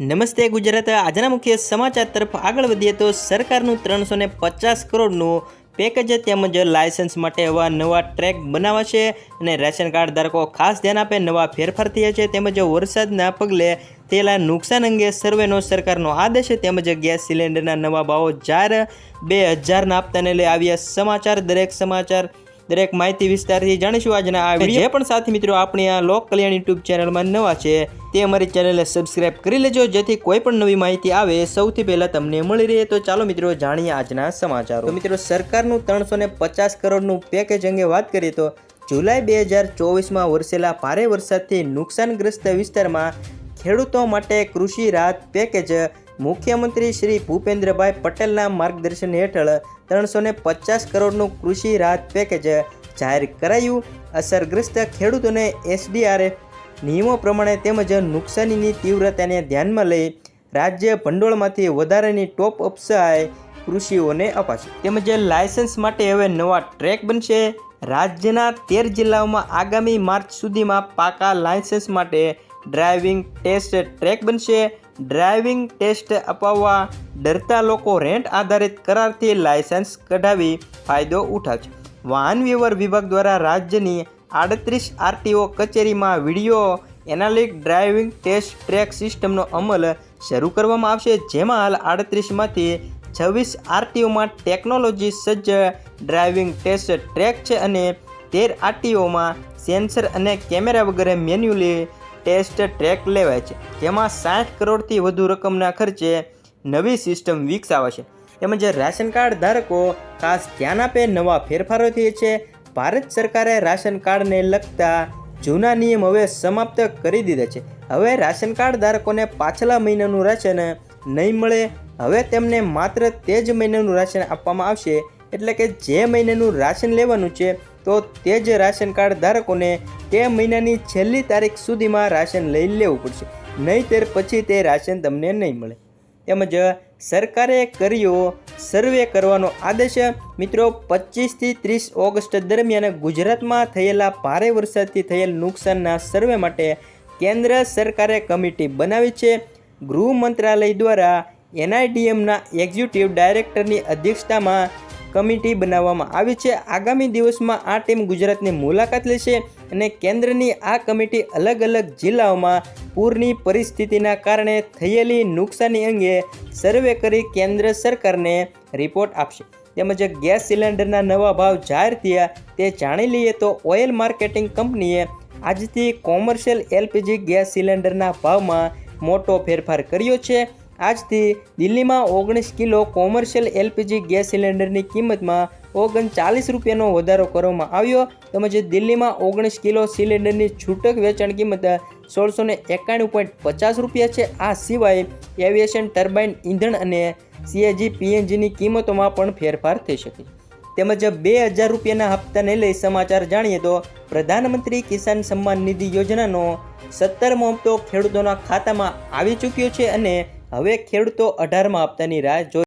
નમસ્તે ગુજરાત. આજના મુખ્ય સમાચાર તરફ આગળ વધીએ તો સરકારનું ત્રણસો ને પચાસ કરોડનું પેકેજ તેમજ લાયસન્સ માટે એવા નવા ટ્રેક બનાવાશે અને રેશન કાર્ડ ધારકો ખાસ ધ્યાન આપે નવા ફેરફાર થયા છે. તેમજ વરસાદના પગલે થયેલા નુકસાન અંગે સર્વેનો સરકારનો આદેશ તેમજ ગેસ સિલિન્ડરના નવા ભાવો જાહેર બે હજારના આપતાને લઈ આવ્યા સમાચાર. દરેક સમાચાર, દરેક માહિતી વિસ્તારથી જાણીશું. આજના આ જે પણ સાથી મિત્રો આપણી આ લોક કલ્યાણ યુટ્યુબ ચેનલમાં નવા છે તે અમારી ચેનલને સબસ્ક્રાઇબ કરી લેજો, જેથી કોઈ પણ નવી માહિતી આવે, સૌથી પહેલાં તમને મળી રહે. તો ચાલો મિત્રો, જાણીએ આજના સમાચારો. તો મિત્રો, સરકારનું ત્રણસો પચાસ કરોડનું પેકેજ અંગે વાત કરીએ તો, જુલાઈ બે હજાર ચોવીસમાં વરસેલા ભારે વરસાદથી નુકસાનગ્રસ્ત વિસ્તારમાં ખેડૂતો માટે કૃષિ રાહત પેકેજ મુખ્યમંત્રી શ્રી ભૂપેન્દ્રભાઈ પટેલના માર્ગદર્શન હેઠળ ત્રણસો પચાસ કરોડનું કૃષિ રાહત પેકેજ જાહેર કરાયું. અસરગ્રસ્ત ખેડૂતોને એસડીઆરએફ નિયમો પ્રમાણે તેમજ નુકસાનીની તીવ્રતાને ધ્યાનમાં લઈ રાજ્ય ભંડોળમાંથી વધારાની ટોપ અપ સહાય કૃષિઓને અપાશે. તેમજ લાયસન્સ માટે હવે નવા ટ્રેક બનશે. રાજ્યના તેર જિલ્લાઓમાં આગામી માર્ચ સુધીમાં પાકા લાયસન્સ માટે ડ્રાઇવિંગ ટેસ્ટ ટ્રેક બનશે. ડ્રાઇવિંગ ટેસ્ટ અપાવવા ડરતા લોકો રેન્ટ આધારિત કરારથી લાયસન્સ કઢાવી ફાયદો ઉઠાવશે. વાહન વ્યવહાર વિભાગ દ્વારા રાજ્યની આડત્રીસ આરટીઓ કચેરીમાં વીડિયો એનાલિક ડ્રાઇવિંગ ટેસ્ટ ટ્રેક સિસ્ટમનો અમલ શરૂ કરવામાં આવશે, જેમાં હાલ આડત્રીસમાંથી છવ્વીસ આરટીઓમાં ટેકનોલોજી સજ્જ ડ્રાઇવિંગ ટેસ્ટ ટ્રેક છે અને તેર આરટીઓમાં સેન્સર અને કેમેરા વગેરે મેન્યુઅલી ટેસ્ટ ટ્રેક લેવાય છે. જેમાં સાઠ કરોડથી વધુ રકમના ખર્ચે નવી સિસ્ટમ વિકસાવાશે. તેમજ રાશન કાર્ડ ધારકો ખાસ ધ્યાન આપે નવા ફેરફારો થયે છે. ભારત સરકારે રાશન કાર્ડને લગતા જૂના નિયમ હવે સમાપ્ત કરી દીધા છે. હવે રાશન કાર્ડ ધારકોને પાછલા મહિનાનું રાશન નહીં મળે, હવે તેમને માત્ર તે જ મહિનાનું રાશન આપવામાં આવશે. એટલે કે જે મહિનાનું રાશન લેવાનું છે, તો તે જ રાશન કાર્ડ ધારકોને તે મહિનાની છેલ્લી તારીખ સુધીમાં રાશન લઈ લેવું પડશે. નહીંતર પછી તે રાશન તમને નહીં મળે. તેમજ સરકારે કર્યો, સર્વે કરવાનો આદેશ. મિત્રો, પચીસથી ત્રીસ ઓગસ્ટ દરમિયાન ગુજરાતમાં થયેલા ભારે વરસાદથી થયેલ નુકસાનના સર્વે માટે કેન્દ્ર સરકારે કમિટી બનાવી છે. ગૃહ મંત્રાલય દ્વારા એનઆઈડીએમના એક્ઝિક્યુટિવ ડાયરેક્ટરની અધ્યક્ષતામાં કમિટી બનાવવામાં આવી છે. આગામી દિવસમાં આ ટીમ ગુજરાતની મુલાકાત લેશે અને કેન્દ્રની આ કમિટી અલગ અલગ જિલ્લાઓમાં પૂરની પરિસ્થિતિના કારણે થયેલી નુકસાની અંગે સર્વે કરી કેન્દ્ર સરકારને રિપોર્ટ આપશે. તેમજ ગેસ સિલિન્ડરના નવા ભાવ જાહેર થયા તે જાણી લઈએ તો ઓઇલ માર્કેટિંગ કંપનીએ આજથી કોમર્શિયલ એલપીજી ગેસ સિલિન્ડરના ભાવમાં મોટો ફેરફાર કર્યો છે. આજથી દિલ્હીમાં ઓગણીસ કિલો કોમર્શિયલ એલપીજી ગેસ સિલિન્ડરની કિંમતમાં ઓગણચાલીસ રૂપિયાનો વધારો કરવામાં આવ્યો. તેમજ દિલ્હીમાં ઓગણીસ કિલો સિલિન્ડરની છૂટક વેચાણ કિંમત સોળસો ને એકાણું પોઈન્ટ પચાસ રૂપિયા છે. આ સિવાય એવિએશન ટર્બાઇન ઈંધણ અને સીએજી પીએનજીની કિંમતોમાં પણ ફેરફાર થઈ શકે. તેમજ બે હજાર રૂપિયાના હપ્તાને લઈ સમાચાર જાણીએ તો પ્રધાનમંત્રી કિસાન સન્માન નિધિ યોજનાનો સત્તરમો હપ્તો ખેડૂતોના ખાતામાં આવી ચૂક્યો છે અને હવે ખેડૂતો અઢારમા હપ્તાની રાહ જોઈ